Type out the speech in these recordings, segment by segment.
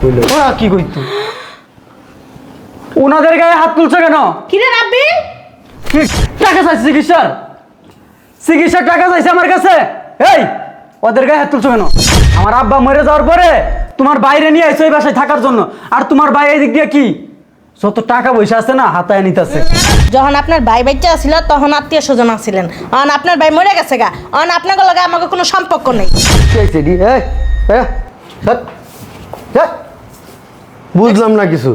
কইলো। ওরা কি কইতো? ওনাদের গায়ে হাত তুলছে কেন? কি টাকা চাইছে চিকিৎসার? চিকিৎসার টাকা চাইছে আমার কাছে? এই ওদের গায়ে হাত তুলছো কেন? আমার আব্বা মরে যাওয়ার পরে তোমার বাইরে নিয়ে আইছো এই বাসায় থাকার জন্য। আর তোমার ভাই এই দিক দিয়ে কি? যত টাকা পয়সা আছে না হাতায় নিতেছে। যখন আপনার ভাই বাচ্চা ছিল তখন আত্মীয় স্বজন ছিলেন অন আপনার ভাই মরে গেছে গা। অন আপনার লগে আমাকে কোনো সম্পর্ক নেই। এই বুঝলাম না কিছু।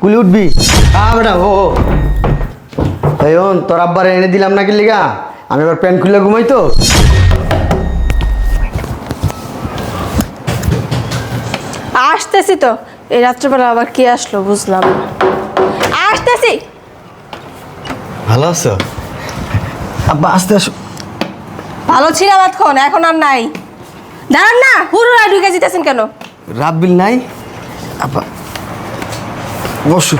কুলি উঠবি? হ্যাঁ বেটা ও ও। তোর আব্বারে এনে দিলাম নাকি লিগা? আমি এবার প্যান্ট খুলে ঘুমাই তো। আসতেছি তো। এই রাত্রেবেলা আবার কে আসলো বুঝলাম আসতেছি। ভালো আছো? আব্বা আস্তে আসো। ভালো ছিল এতক্ষণ এখন আর নাই। দাঁড়ান না হুরুরা ঢুকে যেতেছেন কেন? রাব্বিল নাই? আব্বা বসু।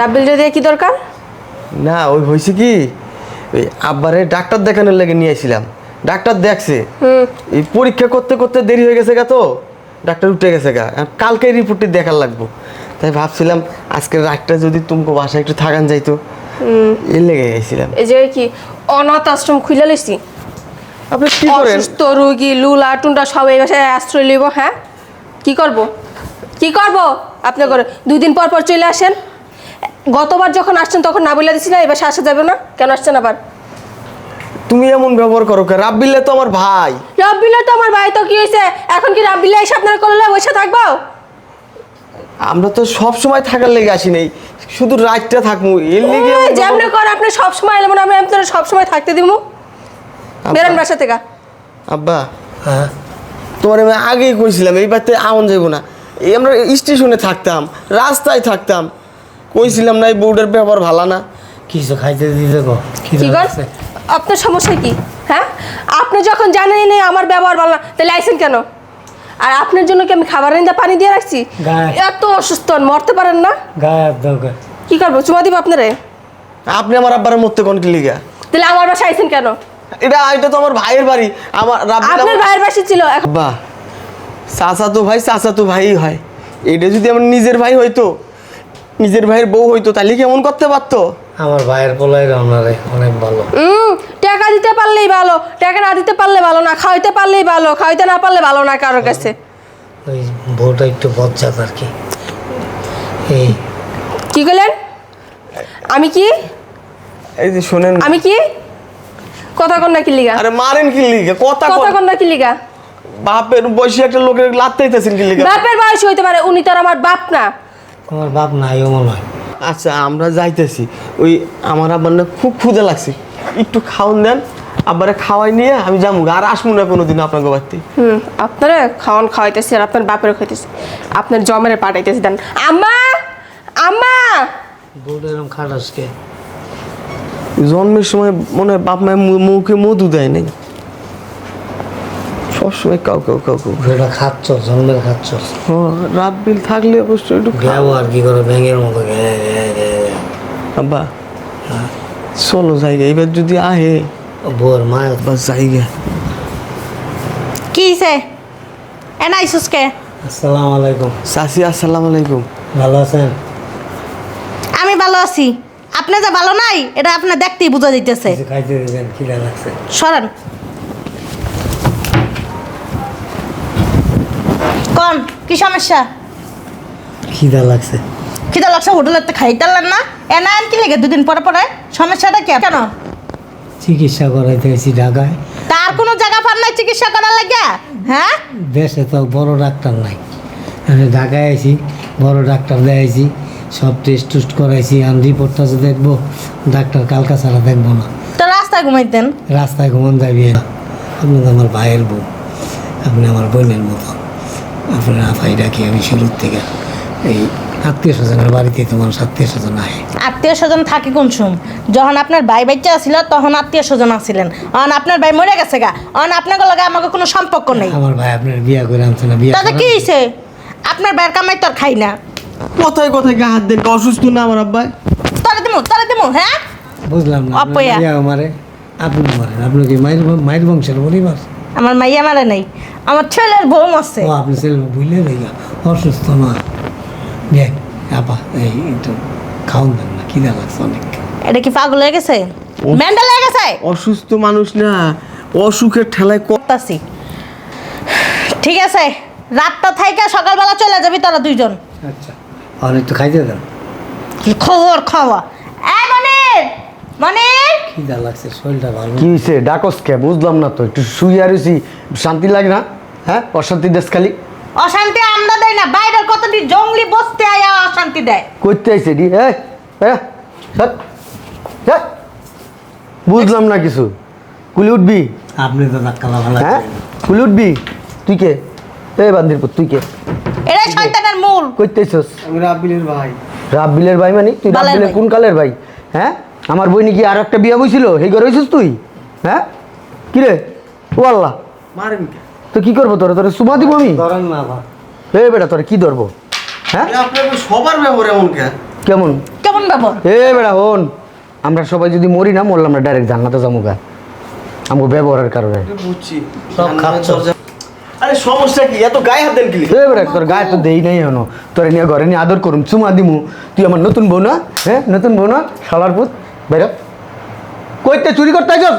রাব্বিল দিয়ে কি দরকার? না ওই হয়েছে কি ওই আব্বারে ডাক্তার দেখানোর লেগে নিয়ে আসছিলাম ডাক্তার দেখছে। এই পরীক্ষা করতে করতে দেরি হয়ে গেছে গা তো। ডাক্তার উঠে গেছে গা। কালকে রিপোর্টটি দেখার লাগবো। তাই ভাবছিলাম আজকের রাতটা যদি তুমি বাসায় একটু থাকান যাইতো। এর লেগে গেছিলাম এই যে কি অনাথ আশ্রম খুলে লিছি আপনি কি করেন? অসুস্থ রুগী লুলা টুন্ডা সব এই বাসায় আশ্রয় লিব হ্যাঁ? কি করব? কি করব? আপনি করে দুই দিন পর পর চলে আসেন। গতবার যখন আসছেন তখন না বলে দিছিলেন এবার আসা যাবে না। কেন আসছেন আবার? তুমি এমন ব্যবহার করো কে রাব্বিলে তো আমার ভাই। রাব্বিলে তো আমার ভাই তো কি হয়েছে এখন কি রাব্বিলে এসে আপনার করলে বসে থাকব? আমরা তো সব সময় থাকার লেগে আসি নাই। শুধু রাতটা থাকব। এর লেগে যেমনি কর আপনি সব সময় এলে আমি আপনার সব সময় থাকতে দিব বেরোন বাসা থেকে। আব্বা। হ্যাঁ। তোমার আমি আগেই কইছিলাম এই বাড়িতে আমন যাইব না। এই আমরা স্টেশনে থাকতাম রাস্তায় থাকতাম। কইছিলাম না এই বউটার ব্যাপার ভালো না। কিছু খাইতে দিতে গো কি আপনার সমস্যা কি? হ্যাঁ? আপনি যখন জানেনই নেই আমার ব্যবহার ভালো না তাহলে আইসেন কেন? আর আপনার জন্য কি আমি খাবার এনে পানি দিয়ে রাখছি? এত অসুস্থ মরতে পারেন না। গায়ে কি করব চুমা দিব আপনারে? আপনি আমার আব্বার মরতে কোন কি লিগা? তাহলে আমার বাসায় আইসেন কেন? এটা এটা তো আমার ভাইয়ের বাড়ি। আমার আপনার ভাইয়ের বাসি ছিল এখন আব্বা চাচা তো ভাই চাচা তো ভাই হয়। এটা যদি আমার নিজের ভাই হইতো নিজের ভাইয়ের বউ হইতো তাহলে কেমন করতে পারতো? আমার ভাইয়ের পোলাই রান্নারে অনেক ভালো। টাকা দিতে পারলেই ভালো টাকা না দিতে পারলে ভালো না খাওয়াইতে পারলেই ভালো খাওয়াইতে না পারলে ভালো না কারোর কাছে। ওই বউটা একটু বজ্জাত আর কি। এই কি করলেন? আমি কি? এই যে শোনেন আমি কি? কথা কন না কি লিগা? আরে মারেন কি লিগা? কথা কথা কন। না কি লিগা? বাপের বয়সী একটা লোকের লাত্তাইতেছেন কি লিগা? বাপের বয়স হইতে পারে উনি তো আর আমার বাপ না। তোমার বাপ নাই ও মনে হয়। আচ্ছা আমরা যাইতেছি। ওই আমার আব্বার না খুব ক্ষুদে লাগছে। একটু খাওয়ান দেন আব্বারে খাওয়াই নিয়ে আমি যাব আর আসব না কোনোদিন আপনাকে বাড়তে। হুম আপনারা খাওয়ান খাওয়াইতেছি আর আপনার বাপের খাইতেছি আপনার জমের পাঠাইতেছি দেন। আম্মা! আম্মা! খাটাসকে জন্মের সময় মনে হয় বাপ মায়ের মু- মুখে মধু দেয় নাই। সবসময় কাউ কাউ কাউ কাউ। বউটা খাচ্ছ জন্মের খাচ্ছ। ও, রাত বিল থাকলে অবশ্যই একটু। গাও আর কি করে ব্যাঙের মতো। আব্বা চলো জায়গা এবার যদি আহে। ও বউর মায়ের বা জায়গা। কি আইসুসকে আসসালামু আলাইকুম। চাচি আসসালামু আলাইকুম। ভালো আছেন? আমি ভালো আছি। আপনি যে ভালো নাই এটা আপনার দেখতেই বোঝা যাইতেছে। সরেন। কন কি সমস্যা? খিদা লাগছে। খিদা লাগছে হোটেলের খাইতালেন না। এনা আন কি লেগে দুদিন পরে পরে। সমস্যাটা কি কেন? চিকিৎসা করাইতে গেছি ঢাকায়। তার কোনো জায়গা পান নাই চিকিৎসা করার লাগে? হ্যাঁ? দেশে তো বড় ডাক্তার নাই। আমি ঢাকায় আইছি বড় ডাক্তার দেখাইছি। সব টেস্ট টুস্ট করাইছি আর রিপোর্টটা যে দেখব ডাক্তার কালকা ছাড়া দেখব না। তো রাস্তায় ঘুমাইতেন? রাস্তায় ঘুমন যাবি আপনি তো আমার ভাইয়ের বউ আপনি আমার বোনের মতো। আপনার আফাই ডাকি আমি শুরুর থেকে। এই আত্মীয় স্বজনের বাড়িতে তোমার আত্মীয় স্বজন আহে। আত্মীয় স্বজন থাকে কোন সুম যখন আপনার ভাই বাচ্চা ছিল তখন আত্মীয় স্বজন আছিলেন। অন আপনার ভাই মরে গেছে গা অন আপনার লগে আমাকে কোনো সম্পর্ক নেই। আমার ভাই আপনার বিয়া করে আনছে না বিয়া তাতে কি হয়েছে আপনার ভাইয়ের কামাই তো আর খাই না। কথায় কথায় গা হাত দেন অসুস্থ না আমার আব্বাই। তারে দিমু তারে দিমু হ্যাঁ? বুঝলাম না অপয়া। বিয়া মারে আপনি মারেন আপনি কি মায়ের মায়ের বংশের পরিবার? আমার মাইয়া মারে নাই আমার ছেলের বউ আছে। ও আপনি ছেলে বুঝলে দেখি অসুস্থ না। দেখ আপা এই একটু খাওয়ান দেন না খিদা লাগছে অনেক। এটা কি পাগল হয়ে গেছে? মেন্টাল হয়ে গেছে? অসুস্থ মানুষ না অসুখের ঠেলায় ক- করতাছি। ঠিক আছে রাতটা থাইকা সকালবেলা চলে যাবি তোরা দুইজন। আচ্ছা। আর একটু খাইতে কি খবর খাওয়া এই মনির মনির। খিদা লাগছে শরীরটা ভালো কি হয়েছে ডাকস কে? বুঝলাম না তো একটু শুয়ে আর শান্তি লাগে না? হ্যাঁ? অশান্তি দেশ খালি? অশান্তি আমরা দেয় না বাইরের কতটি জঙ্গলি বসতে আয়া অশান্তি দেয়। করতে আইছে ডি এই এই, ধ্যাৎ, ধ্যাৎ। বুঝলাম না কিছু। কুলি উঠবি? আপনি তো ধাক্কা ভালো হ্যাঁ? কুলি উঠবি? তুই কে? এই বান্দিরপুর তুই কে? শয়তানের আমি রাব্বিলের ভাই। রাব্বিলের ভাই মানে? তুই রাব্বিলের কোন কালের ভাই? হ্যাঁ? আমার বই নাকি আর একটা বিয়া বইছিল? এই ঘরে হয়েছিস তুই? হ্যাঁ? কি রে? ও আল্লাহ। মারেন তো কি করব তোরে? তোরে সুমা দিব আমি? ধরেন না আপা এ বেটা তোরে কি ধরবো? হ্যাঁ? আপনার সবার ব্যবহার এমন কেমন? কেমন ব্যবহার? এ বেটা হন। আমরা সবাই যদি মরি না মরলাম না ডাইরেক্ট জান্নাতে যাব গা। আমাকে ব্যবহারের কারণে। বুঝছি। সব খাচ্ছ। আরে সমস্যা কি? এত গায়ে হাত দেন কি এ তোর গায়ে তো দেই নাই হনো তোরে নিয়ে ঘরে নিয়ে আদর করুম চুমা দিমু। তুই আমার নতুন বউ না? হ্যাঁ নতুন বউ না? শালার পুত। বাইর। কইতে চুরি করতে আইছস?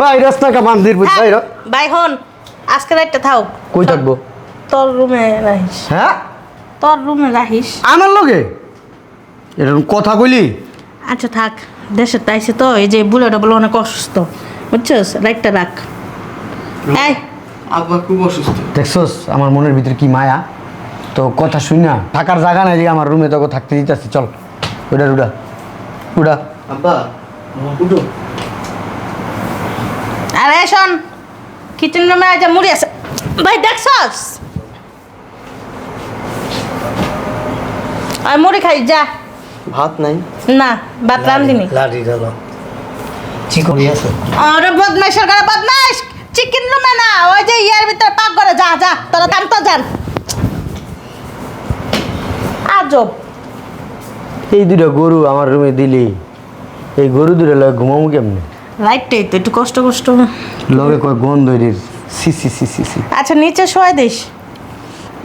বাইরাস না কা পুত বাইর। ভাই হন আজকে রাতটা থাও। কই থাকব? তোর রুমে রাখিস। হ্যাঁ? তোর রুমে রাখিস। আমার লগে? এরকম কথা কইলি? আচ্ছা থাক। দেশে তাইছে তো এই যে বুলেটা বলে অনেক অসুস্থ। বুঝছস? রাইটটা রাখ। এই আব্বা খুব অসুস্থ। দেখছস আমার মনের ভিতরে কি মায়া? তো কথা শুই না থাকার জায়গা নাই যে আমার রুমে তোকে থাকতে দিতেছি চল। উডা উডা। উডা। আব্বা উঠো আরে শোন কিচেন রুমে আজ মুড়ি আছে। ভাই দেখছস? আর মুড়ি খাই যা। ভাত নাই? না ভাত রান্ধিনি। লাঠি ঢালো চিকনি আছে আরে বদমাইশের ঘরে বদমাইশ! চিকেন রুমে না ওই যে ইয়ার ভিতরে পাক করে যা যা তোরা কাম তো যান। আজব। এই দুটো গরু আমার রুমে দিলি। এই গরু দুটো লগে ঘুমাবো কেমনে? রাইটটাই তো একটু কষ্ট কষ্ট। লগে কয় গন্ধ এটির সি সি সি সি সি। আচ্ছা নিচে শোয়াই দিস।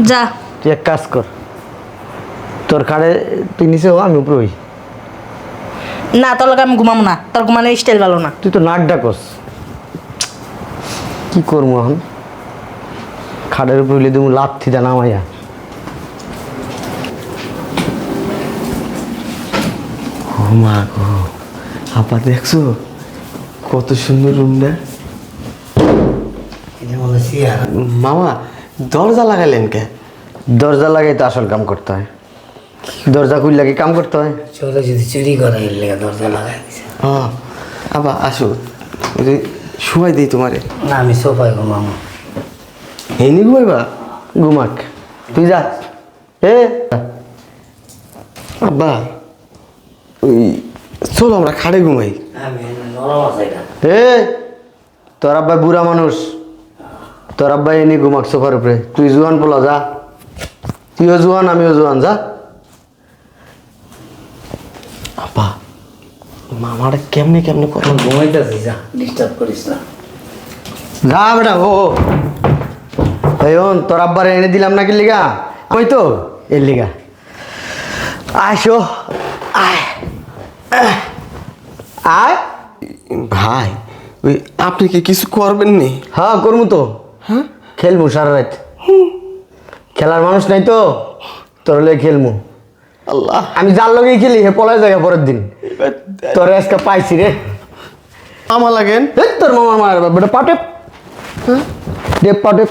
যা। তুই এক কাজ কর। তোর কাড়ে তুই নিচে হো আমি উপরে হই। না তোর লগে আমি ঘুমাবো না। তোর ঘুমানোর স্টাইল ভালো না। তুই তো নাক ডাকস। কি করব এখন? খাটের উপরে হইলে তুমি লাথি দা নামাইয়া। ও মা গো আপা দেখছ? কত সুন্দর রুমটা। মামা দরজা লাগাইলেন কে? দরজা লাগাই তো আসল কাম করতে হয়। দরজা খুললে কি কাম করতে হয়? চোরে যদি চুরি করে লেগে দরজা লাগাই হ্যাঁ আবার আসো। শুয়াই দিই তোমারে। না আমি সোফায় ঘুমাবো এই নি ঘুমাইবা? ঘুমাক। তুই যা। এ? আব্বা ওই চলো আমরা খাড়ে ঘুমাই। এ? তোর আব্বাই বুড়া মানুষ। তোর আব্বাই এনে ঘুমাক সোফার উপরে। তুই জুয়ান পোলা যা। তুইও জুয়ান আমিও জুয়ান যা। আব্বা মামাটা কেমনে কেমনে কথা এখন ঘুমাইতেছি যা। ডিস্টার্ব করিস না। যা বেটা ও ও। এই ওন তোর আব্বার এনে দিলাম নাকি লিগা? ওই তো? এর লিগা। আইসো আয়। আয়। ভাই ওই আপনি কি কিছু করবেন নি? হ্যাঁ করব তো। হ্যাঁ? খেলব সারা রাত। খেলার মানুষ নাই তো। তোর খেলব আল্লাহ। আমি যার লগেই খেলি হে পলায় জায়গা পরের দিন। তোর আজকে পাইছি রে। মামা লাগেন? এই তোর মামা মার বেটা পাটেপ। দেব পাটেপ।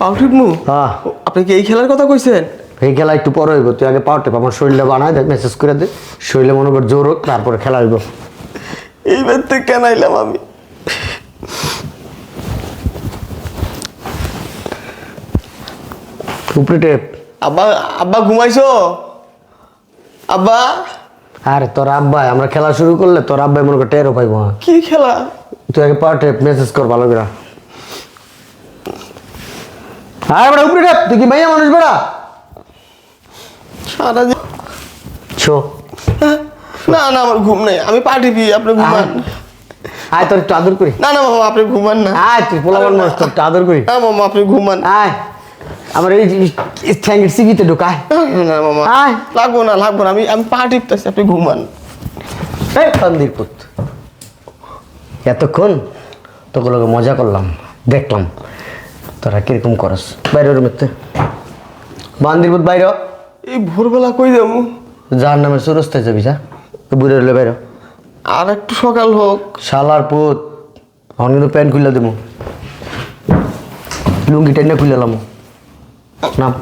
পাউটিপ মু? হ্যাঁ। আপনি কি এই খেলার কথা কইছেন? এই খেলা একটু পরে হইব তুই আগে পাওয়ার টেপ আমার শরীরে বানায় দেখ মেসেজ করে দে। শরীরে মনে কর জোর হোক তারপরে খেলা হইব। এইবার থেকে কেন আইলাম আমি? উপরে টেপ। আব্বা আব্বা ঘুমাইছো? আব্বা? আরে তোর আব্বাই আমরা খেলা শুরু করলে তোর আব্বাই মনে কর টেরও পাইব না। কি খেলা? তুই আগে টেপ মেসেজ কর ভালো করে। আরে বেটা উপরে টেপ তুই কি মাইয়া মানুষ বেড়া সারা দিন ছো। না না আমার ঘুম নেই। আমি পাঠিয়ে আপনি ঘুমান। আয় তোর একটু আদর করি। না না মামা আপনি ঘুমান না। আয় তুই পোলাবার মানুষ তোর আদর করি। না মামা আপনি ঘুমান। আয়। আমার এই ঠ্যাঙ্গের সিবিতে ঢোকায়। না মামা। লাগবো না লাগবো না আমি আমি পা টিপতেছি আপনি ঘুমান। এই পান্দির পুত। এতক্ষণ তোকে লোকে মজা করলাম দেখলাম। তোরা কীরকম করস? বাইরে রুমেতে বান্দির পুত বাইরে এই ভোরবেলা কই যাব? যার নামে সুরস্তায় যাবি যা। বুড়ে রইলে বাইরে আর একটু সকাল হোক। শালার পুত কিন্তু প্যান্ট খুলে দেবো। লুঙ্গি টেনে খুলে এলাম নাম।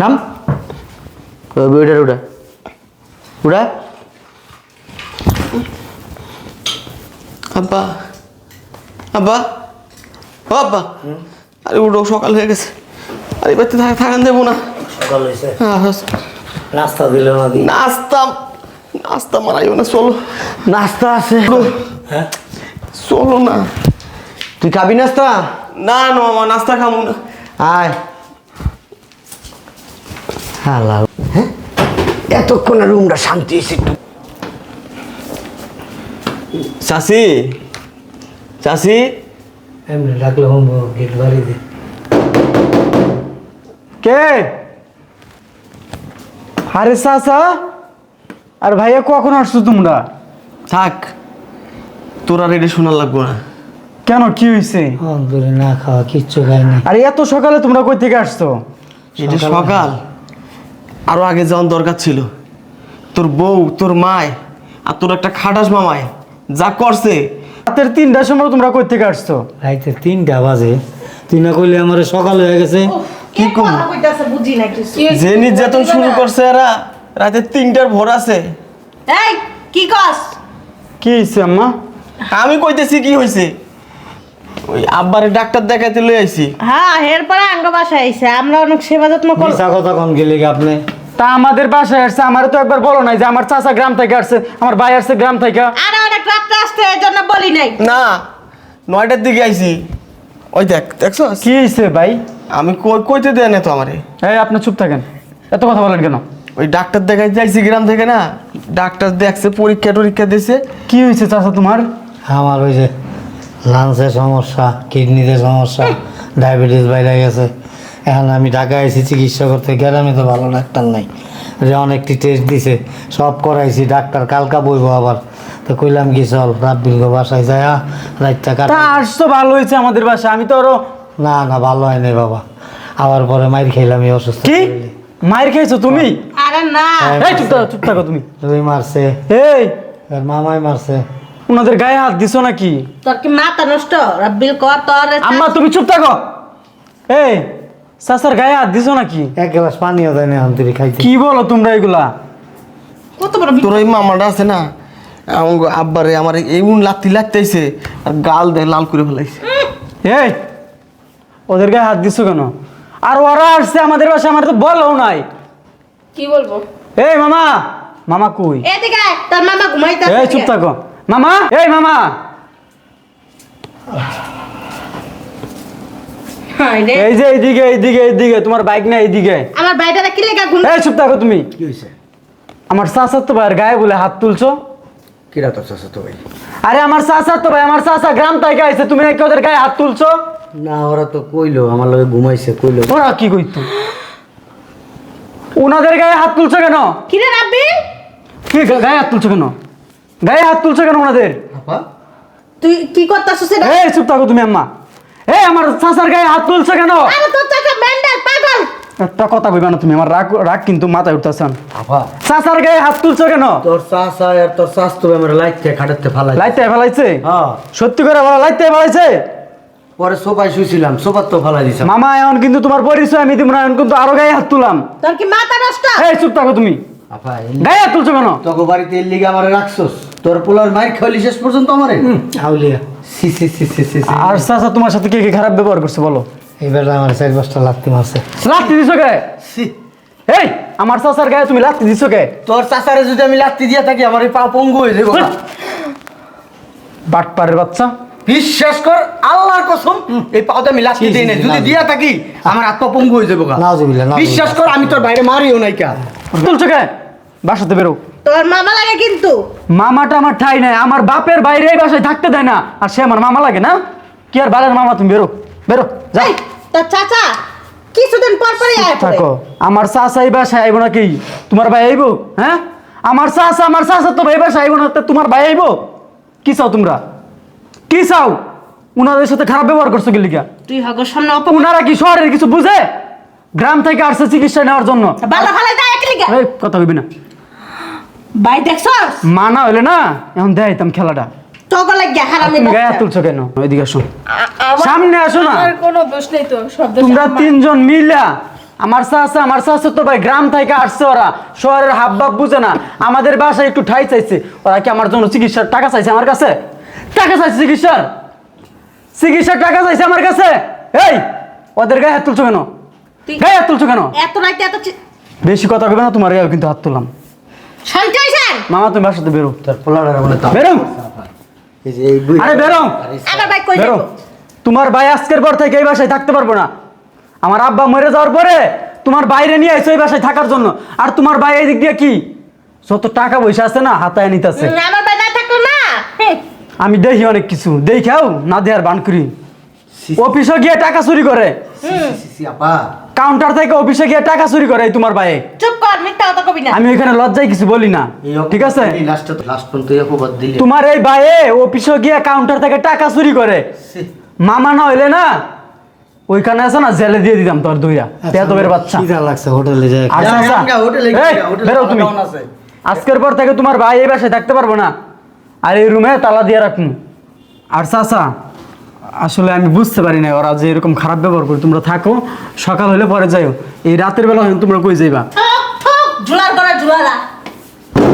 নাম? উড়া উড়া উড়া আব্বা। আব্বা। ও আব্বা। আরে উঠো সকাল হয়ে গেছে। আরে বাড়িতে থাকা থাকান দেবো না। সকাল হয়েছে। হ্যাঁ। নাস্তা দিল না নাস্তা নাস্তা মারাইও না চলো। নাস্তা আছে। হ্যাঁ? চলো না। তুই খাবি নাস্তা? না না মামা নাস্তা খাব না। আয়। হ্যালো হ্যাঁ? এতক্ষণ রুমটা শান্তি এসে একটু। চাষি চাষি এমনি ডাকলে হোম গেট বাড়ি দে। কে? আরে চাচা আর ভাইয়া কখন আসছো তোমরা? থাক তোর আর এটা শোনার লাগবো না। কেন? কি হইছে? না খাওয়া কিচ্ছু খাই না আরে এত সকালে তোমরা কই থেকে আসছো? এটা সকাল। আরও আগে যাওয়ার দরকার ছিল। তোর বউ তোর মায় আর তোর একটা খাটাস মামায় যা করছে। রাতের তিনটার সময় তোমরা কই থেকে আসছো? রাইতে তিনটা বাজে। তুই না করলে আমার সকাল হয়ে গেছে। কি কথা কইতাছে বুঝি না কিছু। যে নির্যাতন শুরু করছে এরা রাতে তিনটার ভোর আছে। এই কি কস? কি হয়েছে আম্মা? আমি কইতেছি কি হয়েছে ওই আব্বারে ডাক্তার দেখাইতে লই আইছি। হ্যাঁ এরপরে আঙ্গ বাসায় আইছে। আমরা অনেক সেবা যত্ন কর মিশা কথা কম গেলে আপনি? তা আমাদের বাসায় আসছে আমার তো একবার বলো নাই যে আমার চাচা গ্রাম থেকে আসছে আমার ভাই আসছে গ্রাম থেকে। আর অনেক রাত্রে আসতে এই জন্য বলি নাই। না নয়টার দিকে আইছি। ওই দেখ দেখছ? কি হয়েছে ভাই? আমি কই কইতে দেয় না তো আমারে। এই আপনি চুপ থাকেন। এত কথা বলেন কেন? ওই ডাক্তার দেখাই যাইছি গ্রাম থেকে না ডাক্তার দেখছে পরীক্ষা টরীক্ষা দিছে। কি হয়েছে চাচা তোমার? আমার ওই যে লাংসের সমস্যা কিডনিতে সমস্যা ডায়াবেটিস বাইরে গেছে। এখন আমি ঢাকায় এসেছি চিকিৎসা করতে গ্রামে তো ভালো ডাক্তার নাই। যে অনেকটি টেস্ট দিছে সব করাইছি ডাক্তার কালকা বইব আবার। তো কইলাম কি চল রাব্বিল গো বাসায় যায় রাতটা কাট তা ভালো হয়েছে আমাদের বাসায় আমি তো আরও না না ভালো হয় নাই বাবা। আবার পরে মাইর খেলাম এই অসুস্থ কি? মায়ের খেয়েছো তুমি? আরে না। এই চুপ থাকো চুপ থাকো তুমি। তুই মারছে। এই। আর মামাই মারছে। ওনাদের গায়ে হাত দিছো নাকি? তোর কি মাথা নষ্ট? রাব্বিল কর তোর আম্মা তুমি চুপ থাকো। এই চাচার গায়ে হাত দিছো নাকি? এক গ্লাস পানিও দেয় না তুই খাইতে। কি বলো তোমরা এগুলা? কত বড় তোর ওই মামাটা আছে না? আব্বারে আমার এই উন লাত্তি লাগতেছে আর গাল দেয় লাল করে ফেলাইছে। এই ওদের গায়ে হাত দিছো কেন? আর ওরা আসছে আমাদের বাসায় আমার তো বলো নাই। কি বলব? এই মামা মামা কই? এদিকে তোর মামা ঘুমাইতে এই চুপ থাকো। মামা এই মামা। এই যে এইদিকে এইদিকে এইদিকে তোমার বাইক না এইদিকে। আমার বাইটারে কি লেখা ঘুম এই চুপ থাকো তুমি। কি হয়েছে আমার চাচার তো ভাইয়ের গায়ে বলে হাত তুলছো। কিরা তোর চাষা তো ভাই? আরে আমার চাচার তো ভাই আমার চাচা গ্রাম থেকে আইছে তুমি নাকি ওদের গায়ে হাত তুলছো? না ওরা তো কইলো আমার লগে ঘুমাইছে কইলো। ওরা কি কইতো? ওনাদের গায়ে হাত তুলছো কেন? কি রে রাব্বিল? কি গায়ে হাত তুলছো কেন? গায়ে হাত তুলছো কেন ওনাদের তুই কি করতাছিস এটা? এই চুপ থাকো তুমি আম্মা। এই আমার চাচার গায়ে হাত তুলছো কেন? আরে তোর চাচা মেন্ডাল পাগল! একটা কথা কইবা না তুমি আমার রাগ রাগ কিন্তু মাথায় উঠতেছেন আপা চাচার গায়ে হাত তুলছো কেন? তোর চাষা আর তোর চাষ তো আমার লাইটতে খাটাতে ফালাই লাইতে ফেলাইছে? হ্যাঁ। সত্যি করে বলো লাইতে ফেলাইছে? পরে সোফায় শুয়েছিলাম সোফার তো ফালাই দিছিলাম মামা এখন কিন্তু তোমার পরিচয় আমি দিব না এখন কিন্তু আরও গায়ে হাত তুলাম। তোর কি মাথা নষ্ট? এই চুপ থাকো তুমি। আপা গায়ে হাত তুলছো কেন? তোকে বাড়িতে এর লিগে আমারে রাখছস? তোর পোলার মাইর খাওয়ালি শেষ পর্যন্ত আমারে? আউলিয়া সি সি সি সি সি আর চাচা তোমার সাথে কে কে খারাপ ব্যবহার করছে বলো? এইবার আমার চার পাঁচটা লাগতে মারছে। লাত্তি দিছো কে? সি। এই আমার চাচার গায়ে তুমি লাত্তি দিছো কে? তোর চাচারে যদি আমি লাত্তি দিয়া থাকি আমার এই পা পঙ্গু হয়ে যাব বাটপারের বাচ্চা। বিশ্বাস কর আল্লাহর কসম এই পাওতে আমি লাত্তি দিই না যদি দিয়া থাকি আমার হাত পা পঙ্গু হয়ে যাব বিশ্বাস কর আমি তোর বাইরে মারিও নাই কা। তুলছো কে? বাসাতে বেরো। তোর মামা লাগে কিন্তু। মামাটা আমার ঠাই নাই আমার বাপের বাইরে এই বাসায় থাকতে দেয় না আর সে আমার মামা লাগে না? কি আর বালের মামা তুমি? বেরো বেরো যাও। এই, তোর চাচা কিছুদিন পর পরই আয় থাকো। আমার চাচা এই বাসায় আইব নাকি? তোমার ভাই আইব? হ্যাঁ? আমার চাচা আমার চাচা তো ভাই বাসায় আইব না তো তোমার ভাই আইব? কি চাও তোমরা? কি চাও? উনাদের সাথে খারাপ ব্যবহার করছ কি লিগা? তুই হগর সামনে অপমান উনারা কি শহরের কিছু বুঝে? গ্রাম থেকে আসছে চিকিৎসা নেওয়ার জন্য। ভালো ফালাই দেয় একলি গা এই কথা কইবি না। ভাই দেখছস? মানা হইলে না এখন দেখাইতাম খেলাটা। তোকে লাগিয়া হারামি তুমি গায়ে তুলছো কেন? ওইদিকে আসো। সামনে আসো না। আমার কোনো দোষ নেই তো সব দোষ তোমরা তিনজন মিলা আমার চাচা আমার চাচা তো ভাই গ্রাম থেকে আসছে ওরা। শহরের হাব ভাব বুঝে না। আমাদের বাসায় একটু ঠাই চাইছে। ওরা কি আমার জন্য চিকিৎসার টাকা চাইছে আমার কাছে? টাকা চাইছে চিকিৎসার? চিকিৎসার টাকা চাইছে আমার কাছে? এই ওদের গায়ে হাত তুলছো কেন? তুই- গায়ে হাত তুলছো কেন? এত রাইতে এত বেশি কথা কবে না তোমার গায়ে কিন্তু হাত তুললাম। শান্তি হইছেন মামা তুমি বাসাতে বেরো। তোর বলে বেরো। এই যে এই আরে বেরো। আমার ভাই কই বেরো। তোমার ভাই আজকের পর থেকে এই বাসায় থাকতে পারব না। আমার আব্বা মরে যাওয়ার পরে তোমার বাইরে নিয়ে আইছো এই বাসায় থাকার জন্য। আর তোমার ভাই এই দিক দিয়ে কি? যত টাকা পয়সা আছে না হাতায় নিতেছে হুম, আমার ভাই না থাকল না? আমি দেখি অনেক কিছু। দেখাও না দেয়ার বান করি। অফিসে গিয়ে টাকা চুরি করে। আপা। কাউন্টার থেকে অফিসে গিয়ে টাকা চুরি করে এই তোমার ভাই চুপ কর মিথ্যা কথা কবি না। আমি ওইখানে লজ্জায় কিছু বলি না ঠিক আছে? লাস্ট লাস্ট পর্যন্ত এই অপবাদ দিলে। তোমার এই ভাইয়ে অফিসে গিয়ে কাউন্টার থেকে টাকা চুরি করে। মামা না হইলে না ওইখানে আছে না জেলে দিয়ে দিতাম তোর দুইয়া পেতবের বাচ্চা। খিদা লাগছে হোটেলে যায় যা, চাচা, হোটেলে বেরো তুমি। আছে। আজকের পর থেকে তোমার ভাই এই বাসায় থাকতে পারব না। আর এই রুমে তালা দিয়ে রাখুন আর চাচা আসলে আমি বুঝতে পারি না ওরা যে এরকম খারাপ ব্যবহার করে। তোমরা থাকো সকাল হলে পরে যাইও। এই রাতের বেলা হয় তোমরা কই যাইবা? ঝুলার করে ঝুলালা।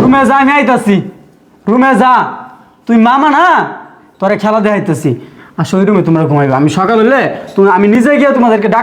রুমে যা আমি আইতাছি। রুমে যা। তুই মামা না? তোরে খেলা দেখাইতেছি। আর সেই রুমে তোমরা ঘুমাইবা। আমি সকাল হলে তুমি আমি নিজে গিয়ে তোমাদেরকে ডাক